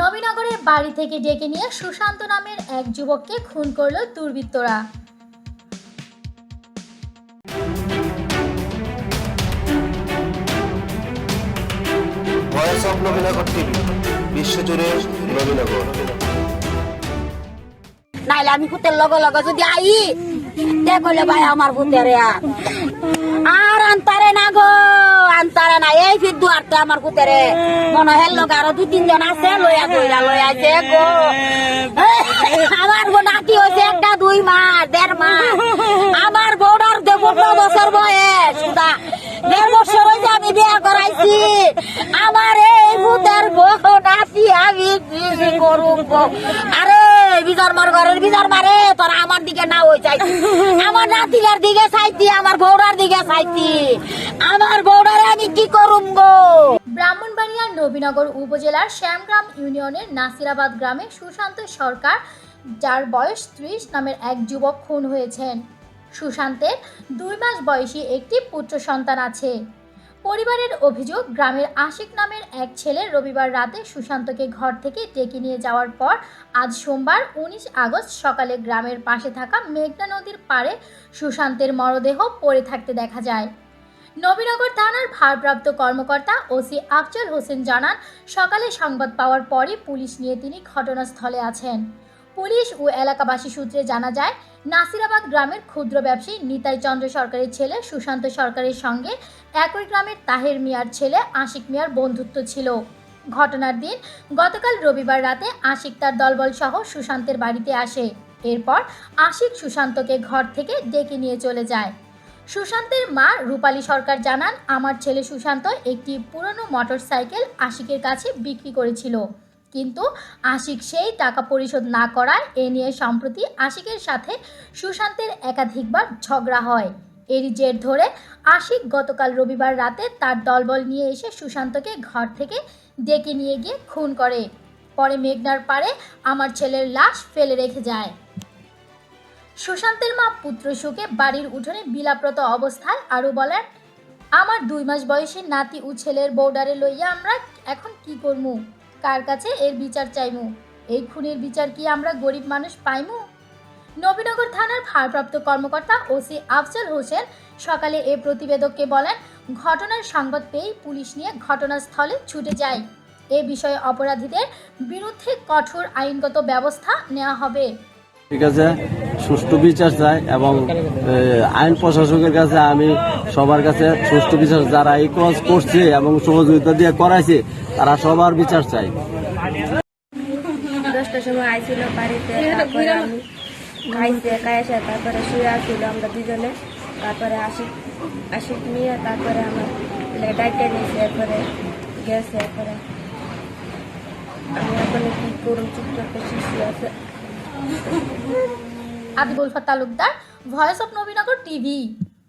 নবীনগরে বাড়ি থেকে ডেকে নিয়ে সুশান্ত নামের এক যুবককে খুন করল দুর্বৃত্তরা। ভয়েস অফ নবীনগর টিভি বিশ্বজুড়ে নবীনগর। নাইলে আমি ভূতের লগে লগে যদি আই কইলে ভাই আমার ভূতের আর। আর আনতারে না গো। দুয়ারতে আমার ভূতেরে মনে হেল লগে আরও দুই, তিনজন আছে, লইয়া দইরা লইয়া আছে গো। আমার গো নাতি হয়েছে একটা, দুই মাস দেড় মাস আমার বউটার দে পনেরো বছর বয়স দেড় বছর হয়েছে আমি বিয়া করাইছি। আমার এই ভূতের বউ নাতি আমি করুম আরে মার ঘরের মারে, তোরা আমার দিকে না হয়ে চাইছি আমার নাতিকার দিকে চাইতি, আমার বউরার দিকে চাইতি। আমার বউরারে আমি কি করুম গো? ব্রাহ্মণবাড়িয়ার নবীনগর উপজেলার শ্যামগ্রাম ইউনিয়নের নাসিরাবাদ গ্রামে সুশান্ত সরকার, যার বয়স ত্রিশ নামের এক যুবক খুন হয়েছেন। সুশান্তের দুই মাস বয়সী একটি পুত্র সন্তান আছে। পরিবারের অভিযোগ, গ্রামের আশিক নামের এক ছেলে রবিবার রাতে সুশান্তকে ঘর থেকে ডেকে নিয়ে যাওয়ার পর আজ সোমবার উনিশ আগস্ট সকালে গ্রামের পাশে থাকা মেঘনা নদীর পাড়ে সুশান্তের মরদেহ পড়ে থাকতে দেখা যায়। নবীনগর থানার ভারপ্রাপ্ত কর্মকর্তা ওসি আফজল হোসেন জানান, সকালে সংবাদ পাওয়ার পরই পুলিশ নিয়ে তিনি ঘটনাস্থলে আছেন। পুলিশ ও এলাকাবাসী সূত্রে জানা যায়, নাসিরাবাদ গ্রামের ক্ষুদ্র ব্যবসায়ী নিতাই চন্দ্র সরকারের ছেলে সুশান্ত সরকারের সঙ্গে একই গ্রামের তাহের মিয়ার ছেলে আশিক মিয়ার বন্ধুত্ব ছিল। ঘটনার দিন গতকাল রবিবার রাতে আশিক তার দলবল সহ সুশান্তের বাড়িতে আসে। এরপর আশিক সুশান্তকে ঘর থেকে ডেকে নিয়ে চলে যায়। সুশান্তের মা রূপালী সরকার জানান, আমার ছেলে সুশান্ত একটি পুরনো মোটরসাইকেল আশিকের কাছে বিক্রি করেছিল। কিন্তু আশিক সেই টাকা পরিশোধ না করায় এ নিয়ে সম্প্রতি আশিকের সাথে সুশান্তের একাধিকবার ঝগড়া হয়। এরই জের ধরে আশিক গতকাল রবিবার রাতে তার দলবল নিয়ে এসে সুশান্তকে ঘর থেকে ডেকে নিয়ে গিয়ে খুন করে। পরে মেঘনার পাড়ে আমার ছেলের লাশ ফেলে রেখে যায়। সুশান্তের মা পুত্র সুখে বাড়ির উঠোনে বিলাপ্রত অবস্থায় আরও বলেন, আমার দুই মাস বয়সী নাতি ও ছেলের বৌডারে লইয়া আমরা এখন কি করমু? কার কাছে এর বিচার চাইমু? এই খুনের বিচার কি আমরা গরিব মানুষ পাইমু? নবীনগর থানার ভারপ্রাপ্ত কর্মকর্তা ওসি আফজল হোসেন সকালে এ প্রতিবেদককে বলেন, ঘটনার সংবাদ পেয়েই পুলিশ নিয়ে ঘটনাস্থলে ছুটে যায়। এ বিষয়ে অপরাধীদের বিরুদ্ধে কঠোর আইনগত ব্যবস্থা নেওয়া হবে। ঠিক আছে? সুষ্ঠু বিচার চাই এবং আইন প্রশাসকের কাছে আমি সবার কাছে সুষ্ঠু বিচার যারা এই ক্রস করছে এবং সহযোগিতা দিয়ে করাইছে, তারা সবার বিচার চাই। তারপরে শুয়ে আসছিল আমরা দুজনে। তারপরে নিয়ে তারপরে আমার নিয়েছে, এরপরে গেছে, এরপরে আমি এখন কি করুন চুপচাপ Adibul Talukdar voice of Nabinagar TV